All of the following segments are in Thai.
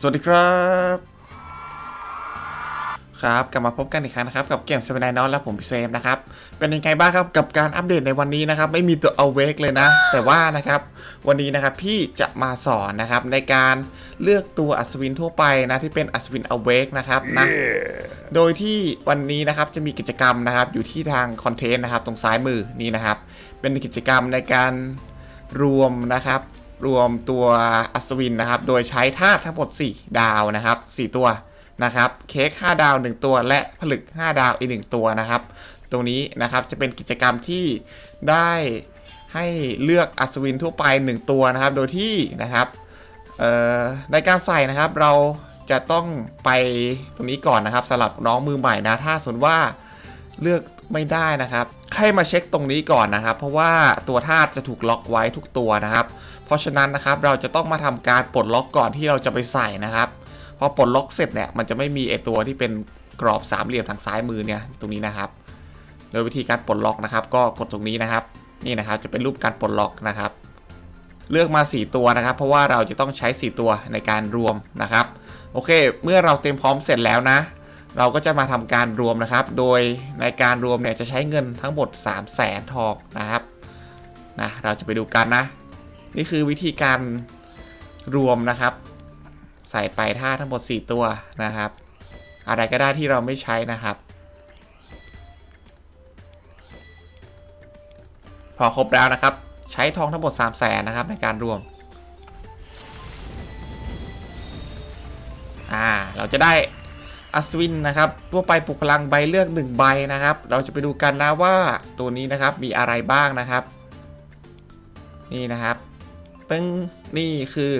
สวัสดีครับ ครับกลับมาพบกันอีกครั้งนะครับ กับเกมเซเว่นไนนอนและผมพี่เซมนะครับ เป็นยังไงบ้างครับกับการอัปเดตในวันนี้นะครับ ไม่มีตัวเอาเวกเลยนะ แต่ว่านะครับวันนี้นะครับพี่จะมาสอนนะครับในการเลือกตัวอัศวินทั่วไปนะที่เป็นอัศวินเอาเวกนะครับนะโดยที่วันนี้นะครับจะมีกิจกรรมนะครับอยู่ที่ทางคอนเทนต์นะครับตรงซ้ายมือนี่นะครับ เป็นกิจกรรมในการรวมนะครับ รวมตัวอัศวินนะครับ โดยใช้ธาตุทั้งหมด 4 ดาวนะครับ 4 ตัวนะครับ เค้ก 5 ดาว 1 ตัว และผลึก 5 ดาวอีก 1 ตัวนะครับ ตรงนี้นะครับจะเป็นกิจกรรมที่ได้ให้เลือกอัศวินทั่วไป 1 ตัวนะครับ โดยที่นะครับในการใส่นะครับเราจะต้องไปตรงนี้ก่อนนะครับสำหรับน้องมือใหม่นะ ถ้าสมมติว่าเลือกไม่ได้นะครับ ให้มาเช็คตรงนี้ก่อนนะครับ เพราะว่าตัวธาตุจะถูกล็อกไว้ทุกตัวนะครับ เพราะฉะนั้นนะครับเราจะต้องมาทำการปลดล็อกก่อนที่เราจะไปใส่นะครับพอปลดล็อกเสร็จเนี่ยมันจะไม่มีไอตัวที่เป็นกรอบสามเหลี่ยมทางซ้ายมือเนี่ยตรงนี้นะครับ โดยวิธีการปลดล็อกนะครับ ก็กดตรงนี้นะครับ นี่นะครับจะเป็นรูปการปลดล็อกนะครับ เลือกมา 4 ตัวนะครับ เพราะว่าเราจะต้องใช้ 4 ตัวในการรวมนะครับ โอเค เมื่อเราเตรียมพร้อมเสร็จแล้วนะ เราก็จะมาทำการรวมนะครับ โดยในการรวมเนี่ยจะใช้เงินทั้งหมด 3 0 0แสนทองนะครับนะเราจะไปดูกันนะ นี่คือวิธีการรวมนะครับ ใส่ไปท่าทั้งหมด 4 ตัวนะครับ อะไรก็ได้ที่เราไม่ใช้นะครับ พอครบแล้วนะครับ ใช้ทองทั้งหมด 3 0 0แสนนะครับในการรวมอ่าเราจะได้ อัศวินนะครับทั่วไปปลุกพลังใบเลือก 1 ใบนะครับ เราจะไปดูกันนะว่าตัวนี้นะครับมีอะไรบ้างนะครับ นี่นะครับปึ้งนี่คือ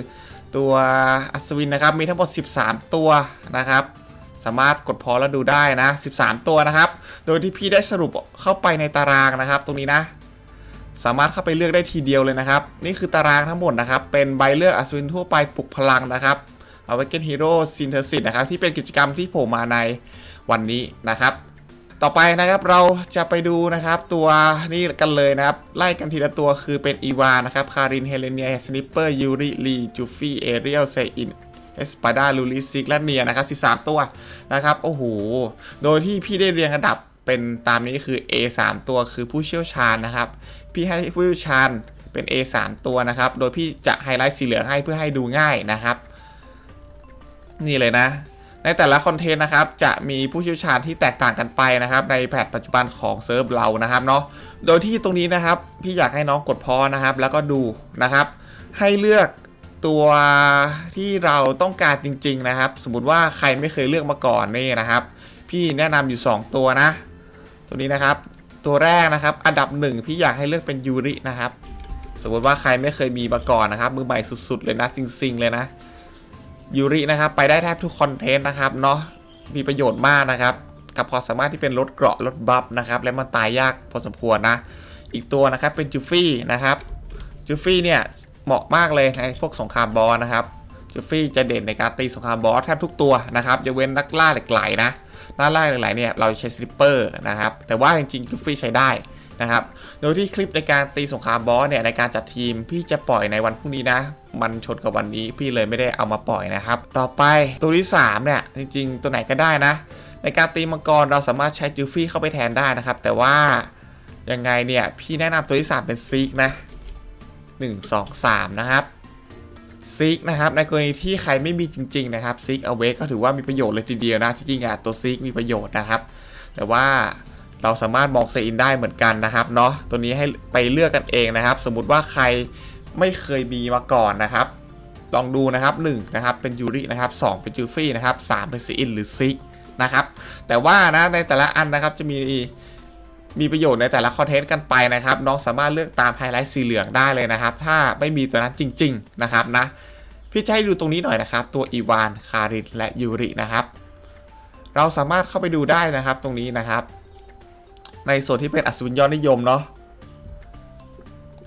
ตัวอัศวินนะครับมีทั้งหมด 13 ตัวนะครับ สามารถกดพอแล้วดูได้นะ 13 ตัวนะครับ โดยที่พี่ได้สรุปเข้าไปในตารางนะครับ ตรงนี้นะ สามารถเข้าไปเลือกได้ทีเดียวเลยนะครับ นี่คือตารางทั้งหมดนะครับ เป็นใบเลือกอัศวินทั่วไปปลุกพลังนะครับ Awaken Hero Synthesis นะครับ ที่เป็นกิจกรรมที่โผล่มาในวันนี้นะครับ ต่อไปนะครับเราจะไปดูนะครับตัวนี่กันเลยนะครับ ไล่กันทีละตัวคือเป็นอีวานะครับคารินเฮเลเนียสนิปเปอร์ยูริลีจูฟี่เอเรียลเซอินเอสปาดาลูลิซิกและเนียนะครับ 13 ตัวนะครับ โอ้โห โดยที่พี่ได้เรียงระดับเป็นตามนี้คือ A 3 ตัวคือผู้เชี่ยวชาญนะครับ พี่ให้ผู้เชี่ยวชาญเป็น A 3 ตัวนะครับ โดยพี่จะไฮไลท์สีเหลืองให้เพื่อให้ดูง่ายนะครับ นี่เลยนะ ในแต่ละคอนเทนต์นะครับ จะมีผู้เชี่ยวชาญที่แตกต่างกันไปนะครับ ในแพทปัจจุบันของเซิร์ฟเรานะครับเนาะโดยที่ตรงนี้นะครับ พี่อยากให้น้องกดพอนะครับ แล้วก็ดูนะครับ ให้เลือกตัวที่เราต้องการจริง ๆนะครับ สมมติว่าใครไม่เคยเลือกมาก่อนนี่นะครับ พี่แนะนำอยู่ 2 ตัวนะ ตัวนี้นะครับ ตัวแรกนะครับ อันดับหนึ่งพี่อยากให้เลือกเป็นยูรินะครับ สมมติว่าใครไม่เคยมีมาก่อนนะครับ มือใหม่สุด ๆ เลยนะซิงๆเลยนะ ยูรินะครับไปได้แทบทุกคอนเทนต์นะครับเนาะมีประโยชน์มากนะครับ กับความสามารถที่เป็นลดเกราะลดบัฟนะครับและมันตายยากพอสมควรนะ อีกตัวนะครับเป็นจูฟี่นะครับจูฟี่เนี่ยเหมาะมากเลยในพวกสงครามบอสนะครับจูฟี่จะเด่นในการตีสงครามบอสแทบทุกตัวนะครับยกเว้นนักล่าเหล็กไหลนะนักล่าเหล็กไหลเนี่ยเราใช้สลิปเปอร์นะครับแต่ว่าจริงๆจูฟี่ใช้ได้ นะครับ โดยที่คลิปในการตีสงครามบอสเนี่ยในการจัดทีมพี่จะปล่อยในวันพรุ่งนี้นะ มันชนกับวันนี้พี่เลยไม่ได้เอามาปล่อยนะครับ ต่อไปตัวที่3เนี่ยจริง ๆ ตัวไหนก็ได้นะ ในการตีมังกรเราสามารถใช้จิฟฟี่เข้าไปแทนได้นะครับ แต่ว่ายังไงเนี่ยพี่แนะนำตัวที่ 3 เป็นซีกนะ1 2 3 นะครับซีกนะครับในกรณีที่ใครไม่มีจริงๆนะครับซีกเอาเวก็ถือว่ามีประโยชน์เลยทีเดียวนะจริงๆอะตัวซีกมีประโยชน์นะครับ แต่ว่า เราสามารถมองเซอินได้เหมือนกันนะครับเนาะตัวนี้ให้ไปเลือกกันเองนะครับ สมมุติว่าใครไม่เคยมีมาก่อนนะครับ ลองดูนะครับ1นะครับเป็นยูรินะครับ2เป็นจูฟี่นะครับ3เป็นซีอินหรือซิกนะครับแต่ว่านะในแต่ละอันนะครับจะมีมีประโยชน์ในแต่ละคอนเทนต์กันไปนะครับ น้องสามารถเลือกตามไฮไลท์สีเหลืองได้เลยนะครับ ถ้าไม่มีตัวนั้นจริง ๆนะครับนะพี่จะให้ดูตรงนี้หน่อยนะครับ ตัวอีวานคารินและยูรินะครับ เราสามารถเข้าไปดูได้นะครับตรงนี้นะครับ ในส่วนที่เป็นอัศวินยอดนิยมเนาะ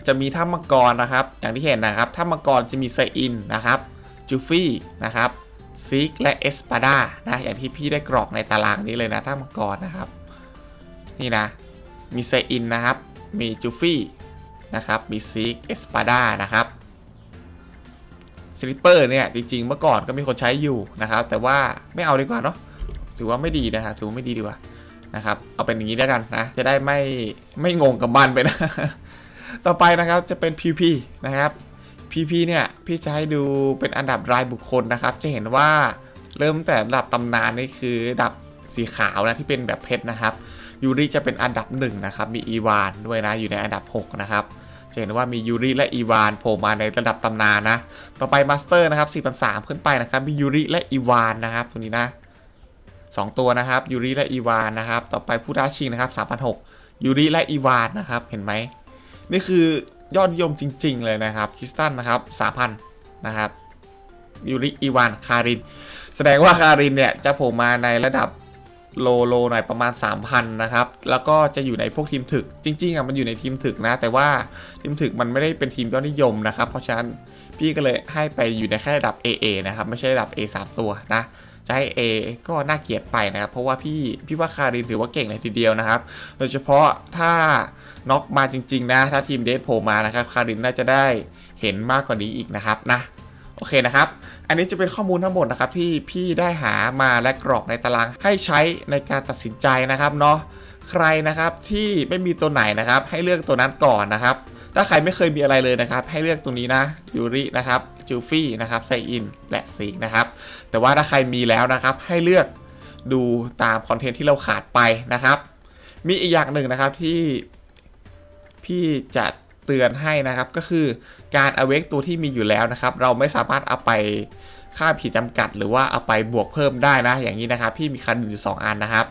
จะมีถ้ำมังกรนะครับ อย่างที่เห็นนะครับถ้ำมังกรจะมีไซอินนะครับจูฟี่นะครับซิกและเอสปาดานะอย่างที่พี่ได้กรอกในตารางนี้เลยนะถ้ำมังกรนะครับ นี่นะ มีไซอินนะครับ มีจูฟี่นะครับมีซิกเอสปาดานะครับสลิปเปอร์เนี่ยจริงๆเมื่อก่อนก็มีคนใช้อยู่นะครับ แต่ว่าไม่เอาดีกว่าเนาะถือว่าไม่ดีนะครับถือว่าไม่ดีดีกว่า นะครับ เอาเป็นอย่างนี้แล้วกันนะ จะได้ไม่ไม่งงกับมันไปนะ ต่อไปนะครับจะเป็น PP นะครับ PP เนี่ยพี่จะให้ดูเป็นอันดับรายบุคคลนะครับ จะเห็นว่าเริ่มแต่ระดับตำนานนี่คือระดับสีขาวนะที่เป็นแบบเพชรนะครับยูริจะเป็นอันดับหนึ่งนะครับมีอีวานด้วยนะอยู่ในอันดับ 6 นะครับจะเห็นว่ามียูริและอีวานโผล่มาในระดับตำนานนะ ต่อไปมาสเตอร์นะครับ4,300 ขึ้นไปนะครับ มียูริและอีวานนะครับ ตัวนี้นะ 2 ตัวนะครับยูริและอีวานนะครับต่อไปผู้ท้าชิงนะครับ3,600ยูริและอีวานนะครับเห็นไหมนี่คือยอดนิยมจริง ๆ เลยนะครับคริสตันนะครับ3,000นะครับยูริอีวานคาริน แสดงว่าคารินเนี่ยจะโผล่มาในระดับโลโลหน่อยประมาณ 3,000 นะครับ แล้วก็จะอยู่ในพวกทีมถึก จริงๆอะมันอยู่ในทีมถึกนะ แต่ว่าทีมถึกมันไม่ได้เป็นทีมยอดนิยมนะครับ เพราะฉะนั้นพี่ก็เลยให้ไปอยู่ในแค่ระดับ AA นะครับ ไม่ใช่ระดับ A 3 ตัวนะ จะให้ A ก็น่าเกลียดไปนะครับ เพราะว่าพี่พี่ว่าคารินถือว่าเก่งเลยทีเดียวนะครับ โดยเฉพาะถ้าน็อกมาจริง ๆ นะ ถ้าทีมเดทโผล่มานะครับ คารินน่าจะได้เห็นมากกว่านี้อีกนะครับนะโอเคนะครับ อันนี้จะเป็นข้อมูลทั้งหมดนะครับที่พี่ได้หามาและกรอกในตารางให้ใช้ในการตัดสินใจนะครับเนาะใครนะครับที่ไม่มีตัวไหนนะครับ ให้เลือกตัวนั้นก่อนนะครับ ถ้าใครไม่เคยมีอะไรเลยนะครับ ให้เลือกตัวนี้นะยูรินะครับ จูฟี่นะครับไซอินและซีกนะครับ แต่ว่าถ้าใครมีแล้วนะครับ ให้เลือกดูตามคอนเทนต์ที่เราขาดไปนะครับ มีอีกอย่างหนึ่งนะครับที่พี่จะเตือนให้นะครับก็คือการเอาเวกตัวที่มีอยู่แล้วนะครับ เราไม่สามารถเอาไปค่าผิดจำกัด หรือว่าเอาไปบวกเพิ่มได้นะ อย่างนี้นะครับ พี่มีคันอยู่สองอันนะครับ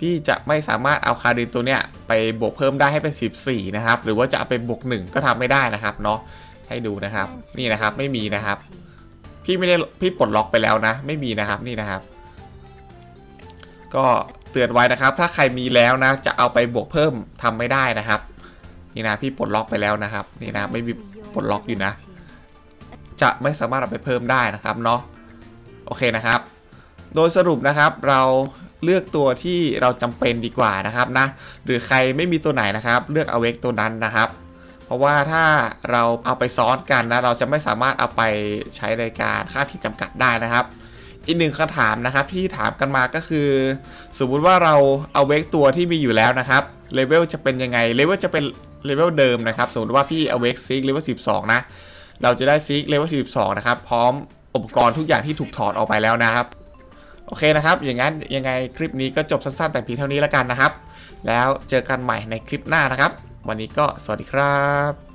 พี่จะไม่สามารถเอาคารินตัวเนี้ยไปบวกเพิ่มได้ให้เป็น 14 นะครับ หรือว่าจะเอาไปบวก1ก็ทำไม่ได้นะครับเนาะ ให้ดูนะครับ นี่นะครับไม่มีนะครับ พี่ไม่ได้พี่ปลดล็อกไปแล้วนะ ไม่มีนะครับนี่นะครับ ก็เตือนไว้นะครับ ถ้าใครมีแล้วนะ จะเอาไปบวกเพิ่มทำไม่ได้นะครับ นี่นะพี่ปลดล็อกไปแล้วนะครับ นี่นะไม่มีปลดล็อกอยู่นะ จะไม่สามารถเอาไปเพิ่มได้นะครับเนาะโอเคนะครับ โดยสรุปนะครับเราเลือกตัวที่เราจำเป็นดีกว่านะครับนะ หรือใครไม่มีตัวไหนนะครับ เลือกเอาเวกตัวนั้นนะครับ ราะว่าถ้าเราเอาไปซ้อนกันนะเราจะไม่สามารถเอาไปใช้ในการค่าผิดจำกัดได้นะครับอีกหนึ่งคำถามนะครับที่ถามกันมาก็คือ สมมุติว่าเราเอาเวกตัวที่มีอยู่แล้วนะครับเลเวลจะเป็นยังไงเลเวลจะเป็นเลเวลเดิมนะครับ สมมติว่าพี่เอาเวกซิกเลเวล12นะเราจะได้ซิกเลเวล12นะครับพร้อมอุปกรณ์ทุกอย่างที่ถูกถอดออกไปแล้วนะครับ โอเคนะครับ อย่างนั้นยังไงคลิปนี้ก็จบสั้นๆแต่เพียงเท่านี้แล้วกันนะครับ แล้วเจอกันใหม่ในคลิปหน้านะครับ วันนี้ก็สวัสดีครับ